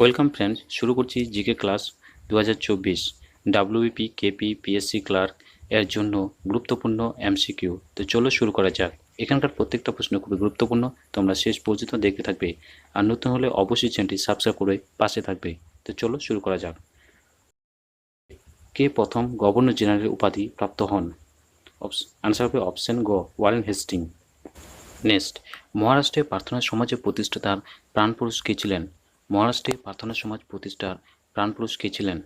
Welcome friends, শুরু করছি GK class দু হাজার চব্বিশ ডাব্লিউপি কেপি পিএসসি ক্লার্ক এর জন্য গুরুত্বপূর্ণ এমসিকিউ তো চলো শুরু করা যাক। এখানকার প্রত্যেকটা প্রশ্ন খুবই গুরুত্বপূর্ণ, তোমরা শেষ পর্যন্ত দেখতে থাকবে। আর নতুন হলে অবশ্যই চ্যানেলটি সাবস্ক্রাইব করে পাশে থাকবে। তো চলো শুরু করা যাক। কে প্রথম গভর্নর জেনারেল উপাধি প্রাপ্ত হন? আনসার হবে অপশন গ, ওয়ারেন হেস্টিং। নেক্সট মহারাষ্ট্রে প্রার্থনা সমাজের প্রতিষ্ঠাতার প্রাণপুরুষ কে ছিলেন? মহারাষ্ট্রে প্রার্থনা সমাজ প্রতিষ্ঠার প্রাণপুরুষ কে ছিলেন?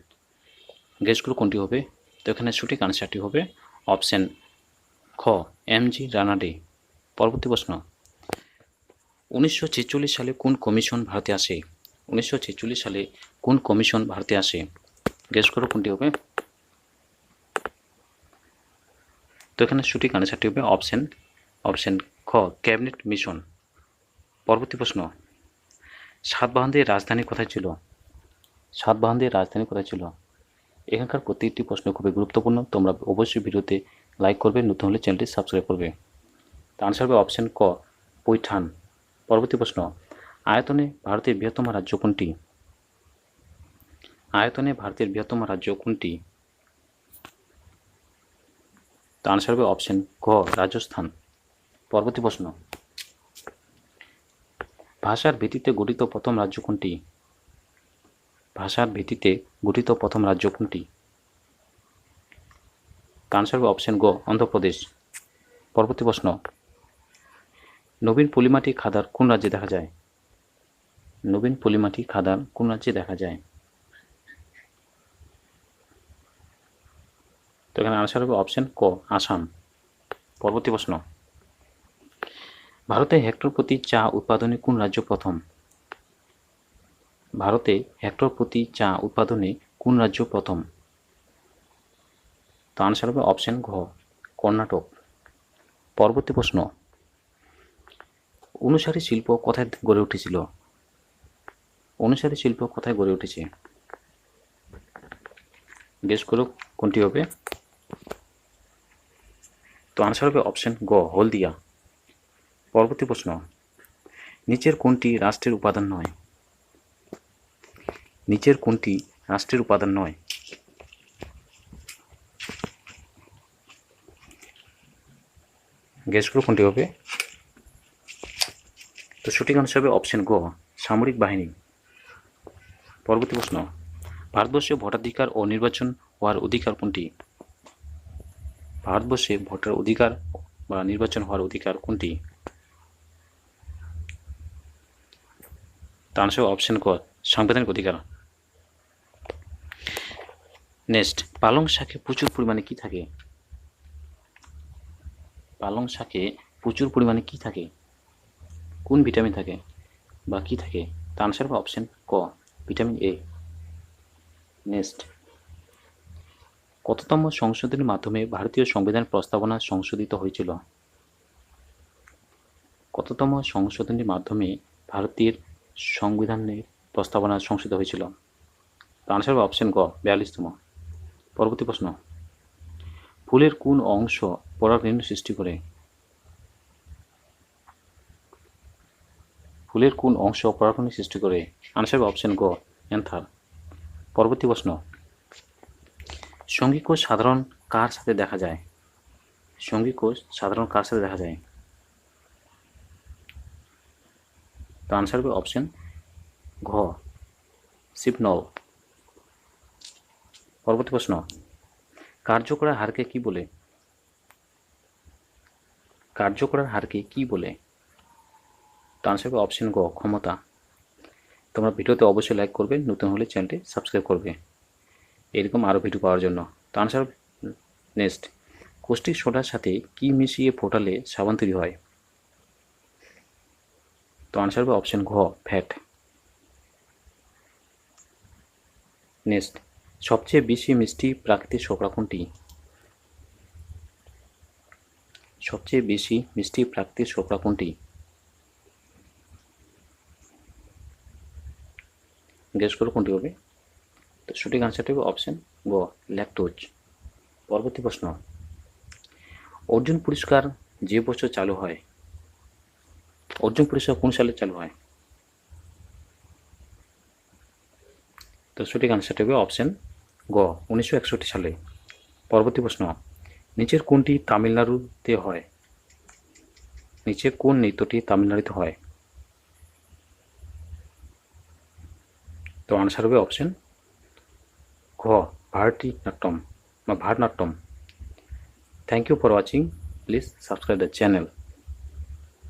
গেসগুলো কোনটি হবে? তো এখানে সঠিক আনসারটি হবে। অপশন খ, এম জি রানাডে। পরবর্তী প্রশ্ন। উনিশশো ছেচল্লিশ সালে কোন কমিশন ভারতে আসে? উনিশশো ছেচল্লিশ সালে কোন কমিশন ভারতে আসে? গেস করো কোনটি হবে? তো এখানে সঠিক আনসারটি হবে। অপশন অপশন খ, ক্যাবিনেট মিশন। পরবর্তী প্রশ্ন। সাতবাহনদের রাজধানী কোথায় ছিল? সাতবাহনদের রাজধানী কোথায় ছিল? এখানকার প্রত্যেকটি প্রশ্ন খুবই গুরুত্বপূর্ণ। তোমরা অবশ্যই ভিডিওতে লাইক করবে, নতুন হলে চ্যানেলটি সাবস্ক্রাইব করবে। তো আনসার হবে অপশন ক, পৈঠান। পরবর্তী প্রশ্ন, আয়তনে ভারতের বৃহত্তম রাজ্য কোনটি? আয়তনে ভারতের বৃহত্তম রাজ্য কোনটি? তো আনসার হবে অপশন ক, রাজস্থান। পরবর্তী প্রশ্ন ভাষার ভিত্তিতে গঠিত প্রথম রাজ্য কোনটি? ভাষার ভিত্তিতে গঠিত প্রথম রাজ্য কোনটি? আনসার হবে অপশন গ, অন্ধ্রপ্রদেশ। পরবর্তী প্রশ্ন। নবীন পলিমাটি খাদার কোন রাজ্যে দেখা যায়? নবীন পলিমাটি খাদার কোন রাজ্যে দেখা যায়? তো এখানে আনসার হবে অপশন ক, আসাম। পরবর্তী প্রশ্ন। ভারতে হেক্টর প্রতি চা উৎপাদনে কোন রাজ্য প্রথম? ভারতে হেক্টর প্রতি চা উৎপাদনে কোন রাজ্য প্রথম? তো আনসার হবে অপশন ঘ, কর্ণাটক। পরবর্তী প্রশ্ন। অনুসারী শিল্প কোথায় গড়ে উঠেছিল? অনুসারী শিল্প কোথায় গড়ে উঠেছে? গেস করো কোনটি হবে? তো আনসার হবে অপশন গ হলদিয়া। পরবর্তী প্রশ্ন, নিচের কোনটি রাষ্ট্রের উপাদান নয়? নিচের কোনটি রাষ্ট্রের উপাদান নয়? গ্যাস করো কোনটি হবে? তো সঠিক আনসার হবে অপশন গ, সামরিক বাহিনী। পরবর্তী প্রশ্ন, ভারতবর্ষে ভোটাধিকার ও নির্বাচন হওয়ার অধিকার কোনটি? ভারতবর্ষে ভোটার অধিকার বা নির্বাচন হওয়ার অধিকার কোনটি? তার আনসার অপশন ক সাংবিধানিক অধিকার। নেক্সট পালং শাকে প্রচুর পরিমাণে কি থাকে? পালং শাকে প্রচুর পরিমাণে কি থাকে? কোন ভিটামিন থাকে? বা কি থাকে? তার আনসার হবে অপশন ক ভিটামিন এ নেক্সট কততম সংশোধনের মাধ্যমে ভারতীয় সংবিধান প্রস্তাবনা সংশোধিত হয়েছিল? কততম সংশোধনের মাধ্যমে ভারতের সংবিধানের প্রস্তাবনা সংশোধিত হয়েছিল। আনসার হবে অপশন গ বিয়াল্লিশতম। পরবর্তী প্রশ্ন। ফুলের কোন অংশ পরাগরেণু সৃষ্টি করে? ফুলের কোন অংশ পরাগরেণু সৃষ্টি করে? আনসার হবে অপশন গ অ্যান্থার। পরবর্তী প্রশ্ন। সঙ্গী কোষ সাধারণ কার সাথে দেখা যায়? সঙ্গী কোষ সাধারণ কার সাথে দেখা যায়? তো আনসার হবে অপশন ঘ সিপনল পরবর্তী প্রশ্ন কার্য করার হারকে কি বলে? কার্য করার হারকে কি বলে? হবে অপশন গ ক্ষমতা। তোমরা ভিডিওতে অবশ্যই লাইক করবে, নতুন হলে চ্যানেলটি সাবস্ক্রাইব করবে। এরকম আরও ভিডিও পাওয়ার জন্য। তো আনসার নেক্সট কোষ্টিক সোডার সাথে কি মিশিয়ে ফোটালে সাবান তৈরি হয়? তো আনসার হবে অপশন ঘ ফ্যাট নেক্সট সবচেয়ে বেশি মিষ্টি প্রাকৃতিক শোকরা কোনটি? সবচেয়ে বেশি মিষ্টি প্রাকৃতিক শোকরা কোনটি? গেস করো কোনটি হবে। তো সঠিক আনসারটি হবে অপশন গ ল্যাকটোজ পরবর্তী প্রশ্ন। অর্জুন পুরস্কার যে বছর চালু হয়? অর্জুন পুরস্কার কোন সালে চালু হয়? তো সঠিক আনসারটি হবে অপশন গ, উনিশশো একষট্টি সালে। পরবর্তী প্রশ্ন, নিচের কোনটি তামিলনাড়ুতে হয়? নিচে কোন নৃত্যটি তামিলনাড়ুতে হয়? তো আনসার হবে অপশন ঘ ভারতী নাট্যম বা Bharatanatyam. Thank you for watching please subscribe the channel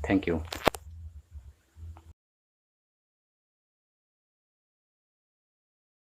thank you